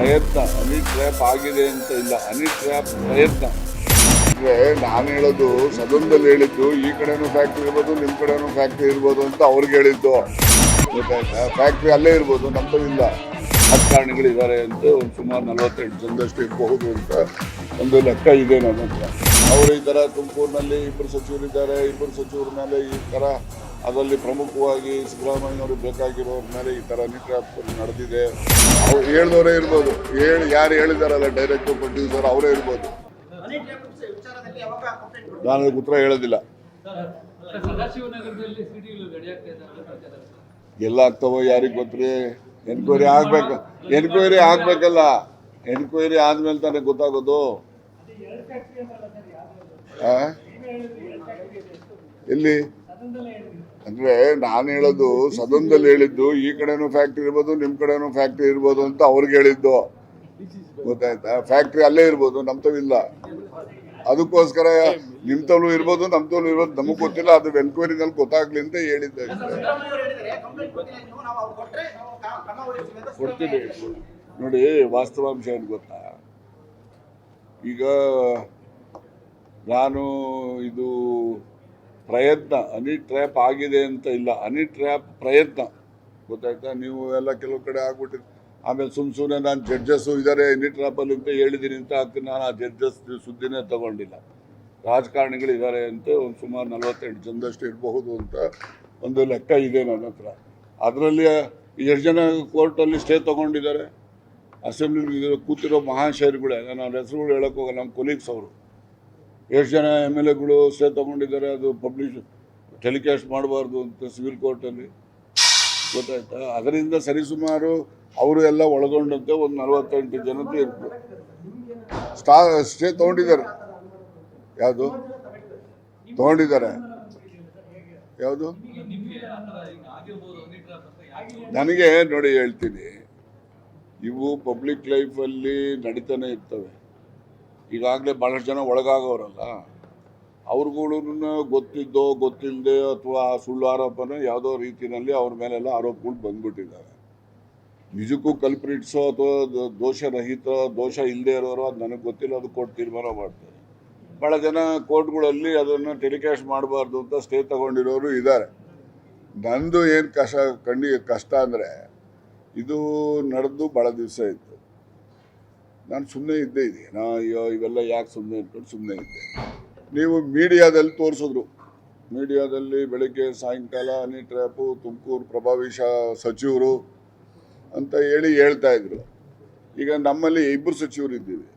ಪ್ರಯತ್ನ. Honey trap ಆಗಿದೆ ಅಂತ ಇಲ್ಲ. ಹನಿ ಟ್ರ್ಯಾಪ್ ಪ್ರಯತ್ನ. ಅಂದ್ರೆ ನಾನು ಹೇಳೋದು ಸದನದಲ್ಲಿ ಹೇಳಿದ್ದು ಈ ಕಡೆನೂ ಫ್ಯಾಕ್ಟ್ರಿ ಇರ್ಬೋದು ನಿಮ್ಮ ಕಡೆನೂ ಫ್ಯಾಕ್ಟ್ರಿ ಇರ್ಬೋದು ಅಂತ ಅವ್ರಿಗೆ ಹೇಳಿದ್ದು. ಫ್ಯಾಕ್ಟ್ರಿ ಅಲ್ಲೇ ಇರ್ಬೋದು ನಮ್ಮದಿಂದ ಇಲ್ಲ ರಾಜಕಾರಣಿಗಳಿದ್ದಾರೆ ಅಂತ ಒಂದು ಸುಮಾರು ನಲವತ್ತೆಂಟು ಜನದಷ್ಟು ಇರಬಹುದು ಅಂತ ಒಂದು ಲೆಕ್ಕ ಇದೆ ನನ್ನ ಹತ್ರ. ಅವರು ಈ ಥರ ತುಮಕೂರಿನಲ್ಲಿ ಇಬ್ಬರು ಸಚಿವರಿದ್ದಾರೆ ಇಬ್ಬರು ಸಚಿವರ ಮೇಲೆ ಈ ಥರ ಅದರಲ್ಲಿ ಪ್ರಮುಖವಾಗಿ ಸಿದ್ದರಾಮಯ್ಯನವರು ಬೇಕಾಗಿರೋರ ಮೇಲೆ ಈ ಥರ ನಿಟ್ರಾಪ್ ನಡೆದಿದೆ. ಅವ್ರು ಹೇಳ್ದವರೇ ಇರ್ಬೋದು. ಹೇಳಿ, ಯಾರು ಹೇಳಿದಾರಲ್ಲ ಡೈರೆಕ್ಟರ್ ಪ್ರೊಡ್ಯೂಸರ್ ಅವರೇ ಇರ್ಬೋದು. ನಾನು ಉತ್ತರ ಹೇಳೋದಿಲ್ಲ. ಎಲ್ಲ ಆಗ್ತಾವೋ ಯಾರಿಗೆ ಗೊತ್ತ್ರಿ? ಎನ್ಕ್ವೈರಿ ಆಗ್ಬೇಕು. ಎನ್ಕ್ವೈರಿ ಆಗ್ಬೇಕಲ್ಲ. ಎನ್ಕ್ವೈರಿ ಆದ್ಮೇಲೆ ತಾನೇ ಗೊತ್ತಾಗೋದು? ಎಲ್ಲಿ? ಅಂದ್ರೆ ನಾನು ಹೇಳೋದು ಸದನದಲ್ಲಿ ಹೇಳಿದ್ದು ಈ ಕಡೆನೂ ಫ್ಯಾಕ್ಟ್ರಿ ಇರ್ಬೋದು ನಿಮ್ ಕಡೆನೂ ಫ್ಯಾಕ್ಟ್ರಿ ಇರ್ಬೋದು ಅಂತ ಅವ್ರಿಗೆ ಹೇಳಿದ್ದು. ಗೊತ್ತಾಯ್ತಾ? ಫ್ಯಾಕ್ಟ್ರಿ ಅಲ್ಲೇ ಇರ್ಬೋದು ನಮ್ತವ್ ಇಲ್ಲ. ಅದಕ್ಕೋಸ್ಕರ ನಿಮ್ತವ್ಲು ಇರ್ಬೋದು ನಮ್ತವ್ಲು ಇರ್ಬೋದು ನಮಗ್ ಗೊತ್ತಿಲ್ಲ ಅದು ಎನ್ಕ್ವೈರಿನಲ್ಲಿ ಗೊತ್ತಾಗ್ಲಿ ಅಂತ ಹೇಳಿದ್ದೆ. ನೋಡಿ ವಾಸ್ತವಾಂಶ ಏನು ಗೊತ್ತಾ? ಈಗ ನಾನು ಇದು ಪ್ರಯತ್ನ ಹನಿ ಟ್ರ್ಯಾಪ್ ಆಗಿದೆ ಅಂತ ಇಲ್ಲ. ಹನಿ ಟ್ರ್ಯಾಪ್ ಪ್ರಯತ್ನ. ಗೊತ್ತಾಯ್ತಾ? ನೀವು ಎಲ್ಲ ಕೆಲವು ಕಡೆ ಆಗ್ಬಿಟ್ಟಿದ್ರು ಆಮೇಲೆ ಸುಮ್ಮ ಸುಮ್ಮನೆ ನಾನು ಜಡ್ಜಸ್ಸು ಇದ್ದಾರೆ ಹನಿ ಟ್ರ್ಯಾಪಲ್ಲಿ ಅಂತ ಹೇಳಿದ್ದೀನಿ ಅಂತ ಹಾಕಿ ನಾನು ಆ ಜಡ್ಜಸ್ ಸುದ್ದಿನೇ ತಗೊಂಡಿಲ್ಲ. ರಾಜಕಾರಣಿಗಳು ಇದ್ದಾರೆ ಅಂತ ಒಂದು ಸುಮಾರು ನಲವತ್ತೆಂಟು ಜನದಷ್ಟು ಇರಬಹುದು ಅಂತ ಒಂದು ಲೆಕ್ಕ ಇದೆ ನನ್ನ ಹತ್ರ. ಅದರಲ್ಲಿ ಎಷ್ಟು ಜನ ಕೋರ್ಟಲ್ಲಿ ಸ್ಟೇ ತೊಗೊಂಡಿದ್ದಾರೆ? ಅಸೆಂಬ್ಲಿ ಕೂತಿರೋ ಮಹಾಶಯರುಗಳೇ. ನಾನು ಅವ್ರ ಹೆಸರುಗಳು ಹೇಳೋಕ್ಕೋಗ ನಮ್ಮ ಕೊಲೀಗ್ಸ್ ಅವರು. ಎಷ್ಟು ಜನ ಎಂ ಎಲ್ ಎಗಳು ಸೇ ತಗೊಂಡಿದ್ದಾರೆ, ಅದು ಪಬ್ಲಿಷ್ ಟೆಲಿಕಾಸ್ಟ್ ಮಾಡಬಾರ್ದು ಅಂತ ಸಿವಿಲ್ ಕೋರ್ಟಲ್ಲಿ ಗೊತ್ತಾಯ್ತಾ? ಅದರಿಂದ ಸರಿಸುಮಾರು ಅವರು ಎಲ್ಲ ಒಳಗೊಂಡಂತೆ ಒಂದು ನಲವತ್ತೆಂಟು ಜನ ಇರ್ತದೆ ಸ್ಟಾ, ಸ್ಟೇ ತಗೊಂಡಿದ್ದಾರೆ. ಯಾವುದು? ತಗೊಂಡಿದ್ದಾರೆ. ಯಾವುದು? ನನಗೆ ನೋಡಿ ಹೇಳ್ತೀನಿ, ಇವು ಪಬ್ಲಿಕ್ ಲೈಫಲ್ಲಿ ನಡೀತಾನೆ ಇರ್ತವೆ. ಈಗಾಗಲೇ ಭಾಳಷ್ಟು ಜನ ಒಳಗಾಗೋರಲ್ಲ ಅವ್ರಿಗೂ ಗೊತ್ತಿದ್ದೋ ಗೊತ್ತಿಲ್ಲದೆ ಅಥವಾ ಸುಳ್ಳು ಆರೋಪನ ಯಾವುದೋ ರೀತಿಯಲ್ಲಿ ಅವ್ರ ಮೇಲೆಲ್ಲ ಆರೋಪಗಳು ಬಂದ್ಬಿಟ್ಟಿದ್ದಾರೆ ನಿಜಕ್ಕೂ ಕಲ್ಪ್ರಿಟ್ಸೋ ಅಥವಾ ದೋಷರಹಿತ ದೋಷ ಇಲ್ಲದೆ ಇರೋರು ಅದು ನನಗೆ ಗೊತ್ತಿಲ್ಲ, ಅದು ಕೋರ್ಟ್ ತೀರ್ಮಾನ ಮಾಡ್ತಾರೆ. ಭಾಳ ಜನ ಕೋರ್ಟ್ಗಳಲ್ಲಿ ಅದನ್ನು ಟೆಲಿಕಾಸ್ಟ್ ಮಾಡಬಾರ್ದು ಅಂತ ಸ್ಟೇ ತಗೊಂಡಿರೋರು ಇದ್ದಾರೆ. ನಂದು ಏನು ಕಷ್ಟ ಕಣ್ಣಿಗೆ ಕಷ್ಟ ಅಂದರೆ, ಇದು ನಡೆದು ಭಾಳ ದಿವಸ ಇತ್ತು ನಾನು ಸುಮ್ಮನೆ ಇದ್ದೇ ಇದ್ದೆ ನಾ ಅಯ್ಯೋ, ಇವೆಲ್ಲ ಯಾಕೆ ಸುಮ್ಮನೆ ಇಟ್ಕೊಂಡು ಸುಮ್ಮನೆ ಇದ್ದೆ. ನೀವು ಮೀಡಿಯಾದಲ್ಲಿ ತೋರಿಸಿದ್ರು. ಮೀಡಿಯಾದಲ್ಲಿ ಬೆಳಗ್ಗೆ, ಸಾಯಂಕಾಲ, ಹನಿ ಟ್ರ್ಯಾಪು ತುಮಕೂರು ಪ್ರಭಾವಿ ಸಚಿವರು ಅಂತ ಹೇಳಿ ಹೇಳ್ತಾ ಇದ್ರು. ಈಗ ನಮ್ಮಲ್ಲಿ ಇಬ್ಬರು ಸಚಿವರು ಇದ್ದೀವಿ.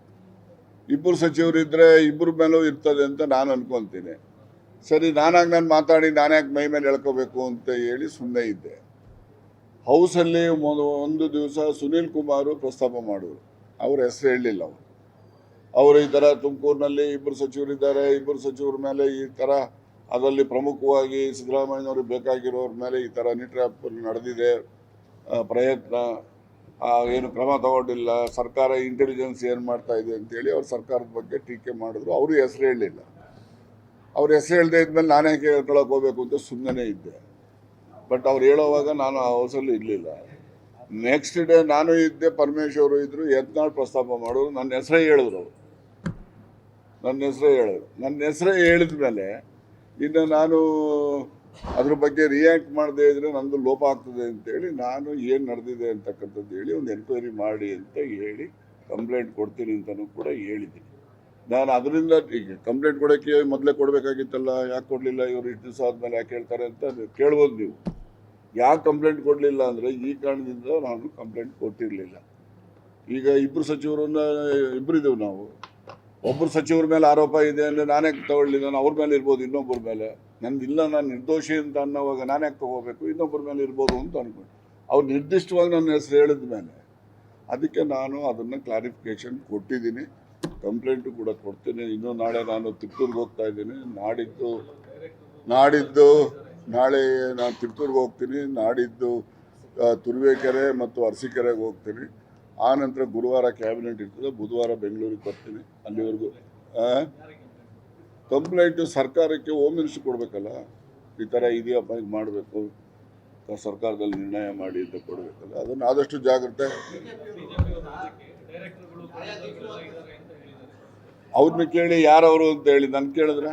ಇಬ್ಬರು ಸಚಿವರು ಇದ್ದರೆ ಇಬ್ಬರ ಮೇಲೂ ಇರ್ತದೆ ಅಂತ ನಾನು ಅನ್ಕೊತೀನಿ. ಸರಿ, ನಾನಾಗ ನಾನು ಮಾತಾಡಿ, ನಾನ್ಯಾಕೆ ಮೈ ಮೇಲೆ ಎಳ್ಕೋಬೇಕು ಅಂತ ಹೇಳಿ ಸುಮ್ಮನೆ ಇದ್ದೆ. ಹೌಸಲ್ಲಿ ಒಂದು ದಿವಸ ಸುನೀಲ್ ಕುಮಾರು ಪ್ರಸ್ತಾಪ ಮಾಡಿದ್ರು. ಅವ್ರ ಹೆಸರು ಹೇಳಲಿಲ್ಲ ಅವರು. ಅವರು ಈ ಥರ ತುಮಕೂರಿನಲ್ಲಿ ಇಬ್ಬರು ಸಚಿವರಿದ್ದಾರೆ ಇಬ್ಬರು ಸಚಿವರ ಮೇಲೆ ಈ ಥರ ಅದರಲ್ಲಿ ಪ್ರಮುಖವಾಗಿ ಸಿದ್ದರಾಮಯ್ಯನವ್ರಿಗೆ ಬೇಕಾಗಿರೋರ ಮೇಲೆ ಈ ಥರ ನಿಟ್ರ್ಯಾಪ್ ನಡೆದಿದೆ ಪ್ರಯತ್ನ ಏನು ಕ್ರಮ ತಗೊಂಡಿಲ್ಲ, ಸರ್ಕಾರ ಇಂಟೆಲಿಜೆನ್ಸ್ ಏನು ಮಾಡ್ತಾ ಇದೆ ಅಂತೇಳಿ ಅವ್ರು ಸರ್ಕಾರದ ಬಗ್ಗೆ ಟೀಕೆ ಮಾಡಿದ್ರು. ಅವರು ಹೆಸರು ಹೇಳಲಿಲ್ಲ ಅವ್ರ ಹೆಸರು ಹೇಳದೆ ಇದ್ಮೇಲೆ ನಾನೇ ಕೇಳ್ಕೊಳಕ್ಕೆ ಹೋಗ್ಬೇಕು ಅಂತ ಸುಮ್ಮನೆ ಇದ್ದೆ. ಬಟ್ ಅವ್ರು ಹೇಳೋವಾಗ ನಾನು ಆ ಹೌಸಲ್ಲಿ ಇರಲಿಲ್ಲ. ನೆಕ್ಸ್ಟ್ ಡೇ ನಾನು ಇದ್ದೆ, ಪರಮೇಶ್ವರು ಇದ್ದರು ಯತ್ನಾಳ್ ಪ್ರಸ್ತಾಪ ಮಾಡೋರು, ನನ್ನ ಹೆಸರೇ ಹೇಳಿದ್ರು ಅವರು. ನನ್ನ ಹೆಸರೇ ಹೇಳಿದ್ರು. ನನ್ನ ಹೆಸರೇ ಹೇಳಿದ ಮೇಲೆ ಇನ್ನು ನಾನು ಅದ್ರ ಬಗ್ಗೆ ರಿಯಾಕ್ಟ್ ಮಾಡದೇ ಇದ್ರೆ ನಂದು ಲೋಪ ಆಗ್ತದೆ ಅಂತೇಳಿ ನಾನು ಏನು ನಡೆದಿದೆ ಅಂತಕ್ಕಂಥದ್ದು ಹೇಳಿ ಒಂದು ಎನ್ಕ್ವೈರಿ ಮಾಡಿ ಅಂತ ಹೇಳಿ ಕಂಪ್ಲೇಂಟ್ ಕೊಡ್ತೀನಿ ಅಂತಲೂ ಕೂಡ ಹೇಳಿದ್ದೀನಿ. ನಾನು ಅದರಿಂದ ಈಗ ಕಂಪ್ಲೇಂಟ್ ಕೊಡೋಕ್ಕೆ ಮೊದಲೇ ಕೊಡಬೇಕಾಗಿತ್ತಲ್ಲ, ಯಾಕೆ ಕೊಡಲಿಲ್ಲ, ಇವರು ಇಷ್ಟು ದಿವಸ ಆದಮೇಲೆ ಯಾಕೆ ಹೇಳ್ತಾರೆ ಅಂತ ಕೇಳ್ಬೋದು ನೀವು. ಯಾಕೆ ಕಂಪ್ಲೇಂಟ್ ಕೊಡಲಿಲ್ಲ ಅಂದರೆ ಈ ಕಾರಣದಿಂದ ನಾನು ಕಂಪ್ಲೇಂಟ್ ಕೊಟ್ಟಿರಲಿಲ್ಲ. ಈಗ ಇಬ್ಬರು ಸಚಿವರನ್ನ ಇಬ್ಬರಿದ್ದೇವೆ ನಾವು. ಒಬ್ಬರು ಸಚಿವರ ಮೇಲೆ ಆರೋಪ ಇದೆ ಅಂದರೆ ನಾನೇ ತಗೊಳ್ಳಿ ನಾನು ಅವ್ರ ಮೇಲೆ ಇರ್ಬೋದು ಇನ್ನೊಬ್ಬರ ಮೇಲೆ. ನಂದು ಇಲ್ಲ, ನಾನು ನಿರ್ದೋಷಿ ಅಂತ ಅನ್ನೋವಾಗ ನಾನು ಯಾಕೆ ತಗೋಬೇಕು? ಇನ್ನೊಬ್ಬರ ಮೇಲೆ ಇರ್ಬೋದು ಅಂತ ಅನ್ಕೊಂಡು. ಅವ್ರು ನಿರ್ದಿಷ್ಟವಾಗಿ ನನ್ನ ಹೆಸರು ಹೇಳಿದ ಮೇಲೆ. ಅದಕ್ಕೆ ನಾನು ಅದನ್ನು ಕ್ಲಾರಿಫಿಕೇಶನ್ ಕೊಟ್ಟಿದ್ದೀನಿ. ಕಂಪ್ಲೇಂಟು ಕೂಡ ಕೊಡ್ತೀನಿ. ಇನ್ನೂ ನಾಳೆ ನಾನು ತಿಪ್ಪೂರ್ಗೆ ಹೋಗ್ತಾ ಇದ್ದೀನಿ. ನಾಡಿದ್ದು ನಾಡಿದ್ದು ನಾಳೆ ನಾನು ತಿಪ್ಟೂರ್ಗೆ ಹೋಗ್ತೀನಿ, ನಾಡಿದ್ದು ತುರುವೇಕೆರೆ ಮತ್ತು ಅರಸೀಕೆರೆಗೆ ಹೋಗ್ತೀನಿ. ಆ ನಂತರ ಗುರುವಾರ ಕ್ಯಾಬಿನೆಟ್ ಇರ್ತದೆ, ಬುಧವಾರ ಬೆಂಗಳೂರಿಗೆ ಬರ್ತೀನಿ. ಅಲ್ಲಿವರೆಗೂ ಕಂಪ್ಲೇಂಟ್ ಸರ್ಕಾರಕ್ಕೆ ಹೋಮ್ ಮಿನಿಸ್ಟ್ರ್ ಕೊಡಬೇಕಲ್ಲ? ಈ ಥರ ಇದೆಯಪ್ಪ, ಇದು ಮಾಡಬೇಕು. ಸರ್ಕಾರದಲ್ಲಿ ನಿರ್ಣಯ ಮಾಡಿ ಅಂತ ಕೊಡಬೇಕಲ್ಲ? ಅದನ್ನು ಆದಷ್ಟು ಜಾಗ್ರತೆ. ಅವ್ರನ್ನ ಕೇಳಿ ಯಾರವರು ಅಂತ ಹೇಳಿ, ನಾನು ಕೇಳಿದ್ರೆ?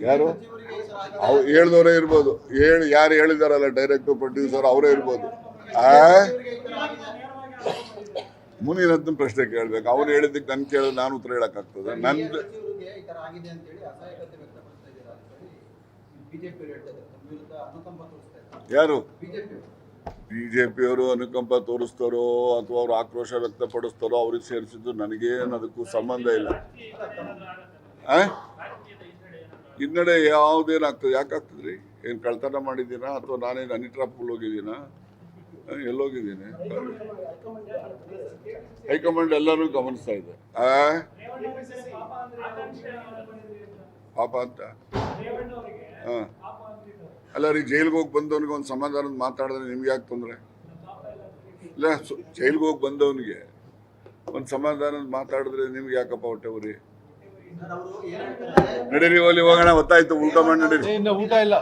ಅಂತ ಯಾರು ಸಚಿವರಿಗೆ ಈ ಸಲ ಆಗಿದೆ. ಅವ್ ಹೇಳ್ದವರೇ ಇರ್ಬೋದು ಹೇಳಿ, ಯಾರು ಹೇಳಿದಾರಲ್ಲ ಡೈರೆಕ್ಟರ್ ಪ್ರೊಡ್ಯೂಸರ್ ಅವರೇ ಇರ್ಬೋದು ಆಗಿದೆ. ಮುನಿರತ್ನ ಪ್ರಶ್ನೆ ಕೇಳ್ಬೇಕು ಅವ್ರು ಹೇಳಿದ್ದಕ್ಕೆ ನನ್ ಕೇಳಿದ್ರೆ ನಾನು ಉತ್ತರ ಹೇಳಕ್ಕಾಗ್ತದೆ ನಂದು ಯಾರು ಅಂತ ಅಂತ ಬಿಜೆಪಿ ವಿರುದ್ಧ ಅನುಕಂಪ ತೋರಿಸ್ತಾರೋ ಅಥವಾ ಅವ್ರು ಆಕ್ರೋಶ ವ್ಯಕ್ತಪಡಿಸ್ತಾರೋ ಅವ್ರಿಗೆ ಸೇರಿಸಿದ್ದು ನನಗೇನು ಅದಕ್ಕೂ ಸಂಬಂಧ ಇಲ್ಲ? ಹಿನ್ನಡೆ ಯಾವುದೇನಾಗ್ತದೆ? ಯಾಕಾಗ್ತದ್ರಿ? ಏನು ಕಳ್ತನ ಮಾಡಿದ್ದೀನಾ ಅಥವಾ ನಾನೇನು ಅನಿಟ್ರಾಪ್ಗಳು ಹೋಗಿದ್ದೀನಾ? ಎಲ್ಲೋಗಿದ್ದೀನಿ. ಹೈಕಮಾಂಡ್ ಎಲ್ಲರೂ ಗಮನಿಸ್ತಾ ಇದೆ? ಪಾಪ ಅಂತ? ಹಾಂ ಅಲ್ಲ ರೀ, ಜೈಲ್ಗೆ ಹೋಗಿ ಬಂದವನಿಗೆ ಒಂದು ಸಮಾಧಾನದ ಮಾತಾಡಿದ್ರೆ ನಿಮ್ಗೆ ಯಾಕೆ ತೊಂದರೆ? ಇಲ್ಲ, ಜೈಲ್ಗೆ ಹೋಗಿ ಬಂದವನಿಗೆ ಒಂದು ಸಮಾಧಾನದ ಮಾತಾಡಿದ್ರೆ ನಿಮ್ಗೆ ಯಾಕಪ್ಪ ಹೊಟ್ಟೆ ನಡೀರಿ ಹೋಗ್ಲಿ ಹೋಗೋಣ. ಗೊತ್ತಾಯ್ತು ಊಟ ಮಾಡಿ ನಡೀರಿ. ಇನ್ನು ಊಟ ಇಲ್ಲ.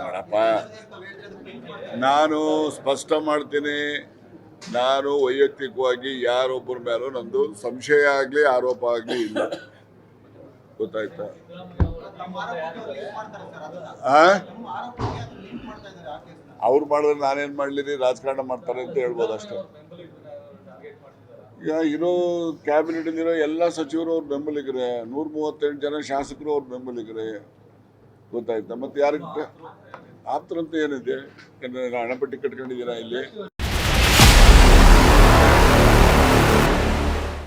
ನೋಡಪ್ಪ. ನಾನು ಸ್ಪಷ್ಟ ಮಾಡ್ತೀನಿ. ನಾನು ವೈಯಕ್ತಿಕವಾಗಿ ಯಾರೊಬ್ಬರ ಮೇಲೂ ನಂದು ಸಂಶಯ ಆಗಲಿ ಆರೋಪ ಆಗಲಿ ಇಲ್ಲ. ಗೊತ್ತಾಯ್ತಾ? ಅವ್ರು ಮಾಡಿದ್ರೆ ನಾನೇನು ಮಾಡಲಿರಿ? ರಾಜಕಾರಣ ಮಾಡ್ತಾರೆ ಅಂತ ಹೇಳ್ಬೋದು ಅಷ್ಟೇ. ಈಗ ಇರೋ ಕ್ಯಾಬಿನೆಟ್ ಇರೋ ಎಲ್ಲ ಸಚಿವರು ಅವ್ರ ಬೆಂಬಲಿಗರೇ. ನೂರ ಮೂವತ್ತೆಂಟು ಜನ ಶಾಸಕರು ಅವ್ರ ಬೆಂಬಲಿಗರೇ. ಗೊತ್ತಾಯ್ತಾ? ಮತ್ತೆ ಯಾರಿಗೆ ಆಪ್ತರಂತ ಏನಿದೆ? ಏನ್ ಹಣಪಟ್ಟಿ ಕಟ್ಕೊಂಡಿದ್ದೀರಾ ಇಲ್ಲಿ?